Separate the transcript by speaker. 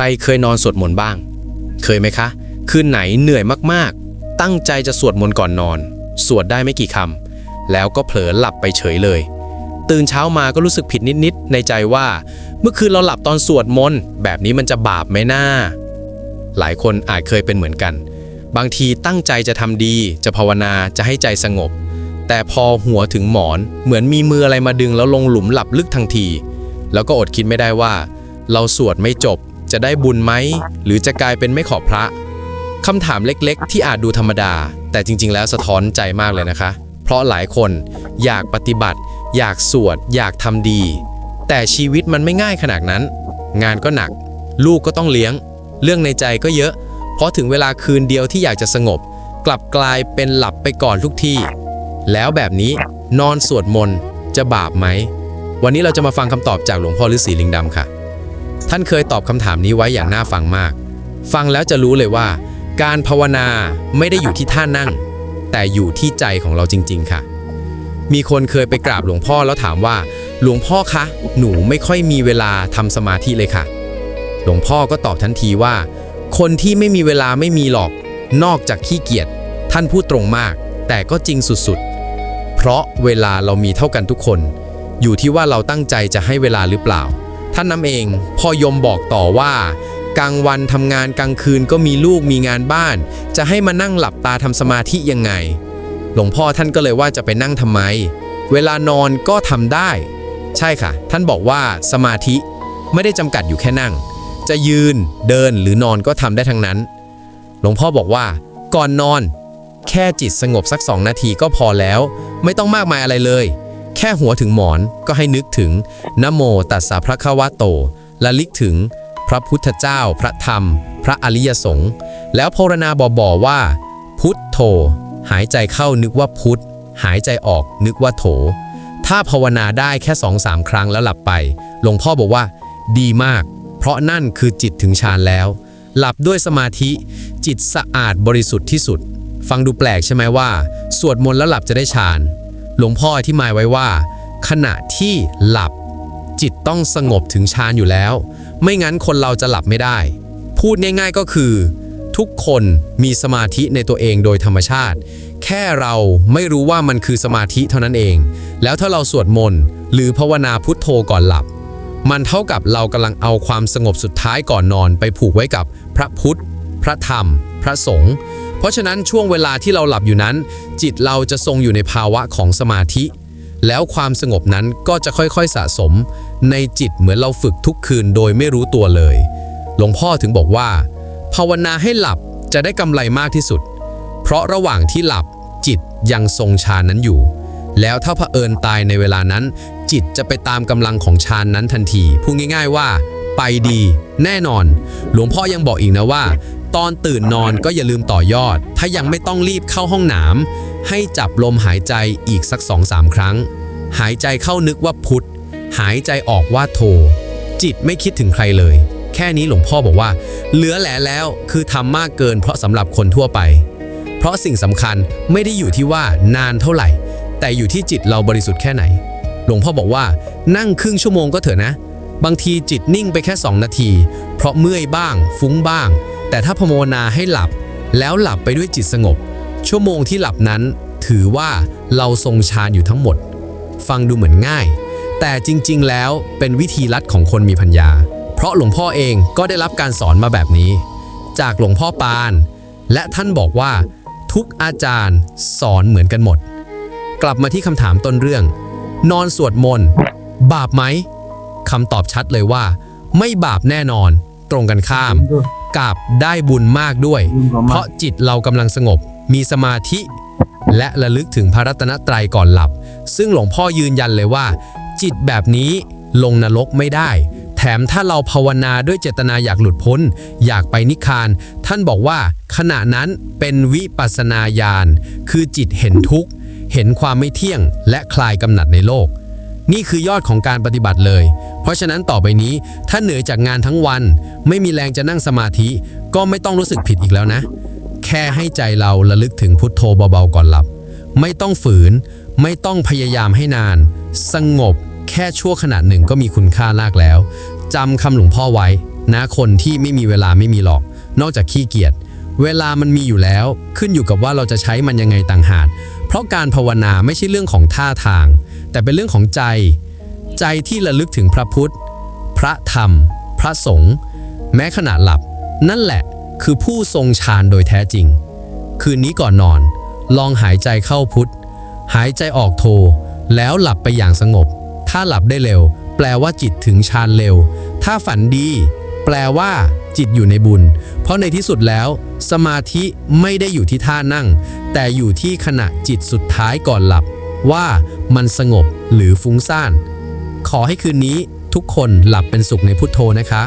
Speaker 1: รเคยนอนสวดมนต์บ้าง เคยไหมคะ คืนไหนเหนื่อยมากๆ ตั้งใจจะสวดมนต์ก่อนนอน สวดได้ไม่กี่คำ แล้วก็เผลอหลับไปเฉยเลย ตื่นเช้ามาก็รู้สึกผิดนิดๆ ในใจว่า เมื่อคืนเราหลับตอนสวดมนต์แบบนี้มันจะบาปไหมน้า หลายคนอาจเคยเป็นเหมือนกัน บางทีตั้งใจจะทำดี จะภาวนา จะให้ใจสงบ แต่พอหัวถึงหมอน เหมือนมีมืออะไรมาดึงแล้วลงหลุมหลับลึกทันที แล้วก็อดคิดไม่ได้ว่า เราสวดไม่จบ จะได้บุญไหม หรือจะกลายเป็นไม่ขอพระคำถามเล็กๆ ที่อาจดูธรรมดา แต่จริง ๆ แล้วสะท้อนใจมากเลยนะคะ เพราะหลายคนอยากปฏิบัติ อยากสวด อยากทำดี แต่ชีวิตมันไม่ง่ายขนาดนั้น งานก็หนัก ลูกก็ต้องเลี้ยง เรื่องในใจก็เยอะ เพราะถึงเวลาคืนเดียวที่อยากจะสงบ กลับกลายเป็นหลับไปก่อนทุกที่ แล้วแบบนี้นอนสวดมนต์จะบาปไหม วันนี้เราจะมาฟังคำตอบจากหลวงพ่อฤาษีลิงดำค่ะ ท่านเคยตอบคำถามนี้ไว้อย่างน่าฟังมาก ฟังแล้วจะรู้เลยว่า การภาวนาไม่ได้อยู่ที่ท่านั่ง แต่อยู่ที่ใจของเราจริง ๆ ค่ะ มีคนเคยไปกราบหลวงพ่อแล้วถามว่า หลวงพ่อคะ หนูไม่ค่อยมีเวลาทำสมาธิเลยค่ะ หลวงพ่อก็ตอบทันทีว่า คนที่ไม่มีเวลาไม่มีหรอก นอกจากขี้เกียจท่านพูดตรงมาก แต่ก็จริงสุดๆ เพราะเวลาเรามีเท่ากันทุกคน อยู่ที่ว่าเราตั้งใจจะให้เวลาหรือเปล่า ท่านน้ำเองพ่อยมบอกต่อว่า กลางวันทำงานกลางคืนก็มีลูกมีงานบ้าน จะให้มานั่งหลับตาทำสมาธิยังไง หลวงพ่อท่านก็เลยว่าจะไปนั่งทำไม เวลานอนก็ทำได้ ใช่ค่ะ ท่านบอกว่าสมาธิไม่ได้จำกัดอยู่แค่นั่ง จะยืนเดินหรือนอนก็ทำได้ทั้งนั้น หลวงพ่อบอกว่า ก่อนนอน แค่จิตสงบสักสองนาทีก็พอแล้ว ไม่ต้องมากมายอะไรเลย แค่หัวถึงหมอนก็ให้นึกถึงนโมตัสสะพระคะวะโต และลิกถึงพระพุทธเจ้า พระธรรม พระอริยสงฆ์ แล้วภาวนาบ่อๆว่า พุทโธ หายใจเข้านึกว่าพุทธหายใจออกนึกว่าโถ ถ้าภาวนาได้แค่สองสามครั้งแล้วหลับไป หลวงพ่อบอกว่า ดีมาก เพราะนั่นคือจิตถึงฌานแล้ว หลับด้วยสมาธิจิตสะอาดบริสุทธิ์ที่สุด ฟังดูแปลกใช่ไหมว่า สวดมนต์แล้วหลับจะได้ฌาน หลวงพ่ออธิบายไว้ว่า ขณะที่หลับ จิตต้องสงบถึงฌานอยู่แล้ว ไม่งั้นคนเราจะหลับไม่ได้ พูดง่ายๆก็คือ ทุกคนมีสมาธิในตัวเองโดยธรรมชาติ แค่เราไม่รู้ว่ามันคือสมาธิเท่านั้นเอง แล้วถ้าเราสวดมนต์หรือภาวนาพุทโธก่อนหลับ มันเท่ากับเรากำลังเอาความสงบสุดท้ายก่อนนอน ไปผูกไว้กับพระพุทธ พระธรรม พระสงฆ์ เพราะฉะนั้นช่วงเวลาที่เราหลับอยู่นั้น จิตเราจะทรงอยู่ในภาวะของสมาธิ แล้วความสงบนั้นก็จะค่อยๆสะสม ในจิตเหมือนเราฝึกทุกคืนโดยไม่รู้ตัวเลย หลวงพ่อถึงบอกว่า ภาวนาให้หลับจะได้กำไรมากที่สุด เพราะระหว่างที่หลับจิตยังทรงฌานนั้นอยู่ แล้วถ้าเผอิญตายในเวลานั้น จิตจะไปตามกำลังของฌานนั้นทันทีพูดง่าย ๆว่า ไปดี แน่นอน หลวงพ่อยังบอกอีกนะว่า ตอนตื่นนอนก็อย่าลืมต่อยอด ถ้ายังไม่ต้องรีบเข้าห้องน้ำให้จับลมหายใจอีกสักสองสามครั้ง หายใจเข้านึกว่าพุทธหายใจออกว่าโท จิตไม่คิดถึงใครเลย แค่นี้หลวงพ่อบอกว่า เหลือแหลแล้วคือทำมากเกินเพราะสำหรับคนทั่วไป เพราะสิ่งสำคัญไม่ได้อยู่ที่ว่านานเท่าไหร่ แต่อยู่ที่จิตเราบริสุทธิ์แค่ไหน หลวงพ่อบอกว่านั่งครึ่งชั่วโมงก็เถอะนะ บางทีจิตนิ่งไปแค่ 2 นาที เพราะเมื่อยบ้าง ฟุ้งบ้าง แต่ถ้าภาวนาให้หลับ แล้วหลับไปด้วยจิตสงบ ชั่วโมงที่หลับนั้น ถือว่าเราทรงฌานอยู่ทั้งหมด ฟังดูเหมือนง่าย แต่จริงๆ แล้วเป็นวิธีลัดของคนมีปัญญา เพราะหลวงพ่อเองก็ได้รับการสอนมาแบบนี้ จากหลวงพ่อปาน และท่านบอกว่า ทุกอาจารย์สอนเหมือนกันหมด กลับมาที่คำถามต้นเรื่อง นอนสวดมนต์บาปไหม คำตอบชัดเลยว่า ไม่บาปแน่นอน ตรงกันข้ามกับได้บุญมากด้วย เพราะจิตเรากำลังสงบ มีสมาธิ และระลึกถึงพระรัตนตรัยก่อนหลับ ซึ่งหลวงพ่อยืนยันเลยว่า จิตแบบนี้ลงนรกไม่ได้ แถมถ้าเราภาวนาด้วยเจตนาอยากหลุดพ้น อยากไปนิพพาน ท่านบอกว่าขณะนั้นเป็นวิปัสสนาญาณคือจิตเห็นทุกข์ เห็นความไม่เที่ยงและคลายกำหนัดในโลก นี่คือยอดของการปฏิบัติเลย เพราะฉะนั้นต่อไปนี้ถ้าเหนื่อยจากงานทั้งวัน ไม่มีแรงจะนั่งสมาธิ ก็ไม่ต้องรู้สึกผิดอีกแล้วนะ แค่ให้ใจเราระลึกถึงพุทโธเบาๆก่อนหลับ ไม่ต้องฝืน ไม่ต้องพยายามให้นาน สงบ แค่ชั่วขณะหนึ่งก็มีคุณค่ามากแล้วจำคำหลวงพ่อไว้ นะคนที่ไม่มีเวลาไม่มีหรอก นอกจากขี้เกียจ เวลามันมีอยู่แล้ว ขึ้นอยู่กับว่าเราจะใช้มันยังไงต่างหากเพราะการภาวนาไม่ใช่เรื่องของท่าทาง แต่เป็นเรื่องของใจ ใจที่ระลึกถึงพระพุทธ พระธรรม พระสงฆ์แม้ขณะหลับ นั่นแหละคือผู้ทรงฌานโดยแท้จริง คืนนี้ก่อนนอน ลองหายใจเข้าพุทธหายใจออกโท แล้วหลับไปอย่างสงบ ถ้าหลับได้เร็ว แปลว่าจิตถึงฌานเร็ว ถ้าฝันดี แปลว่า จิตอยู่ในบุญ เพราะในที่สุดแล้ว สมาธิไม่ได้อยู่ที่ท่านั่ง แต่อยู่ที่ขณะจิตสุดท้ายก่อนหลับ ว่ามันสงบหรือฟุ้งซ่าน ขอให้คืนนี้ทุกคนหลับเป็นสุขในพุทโธนะคะ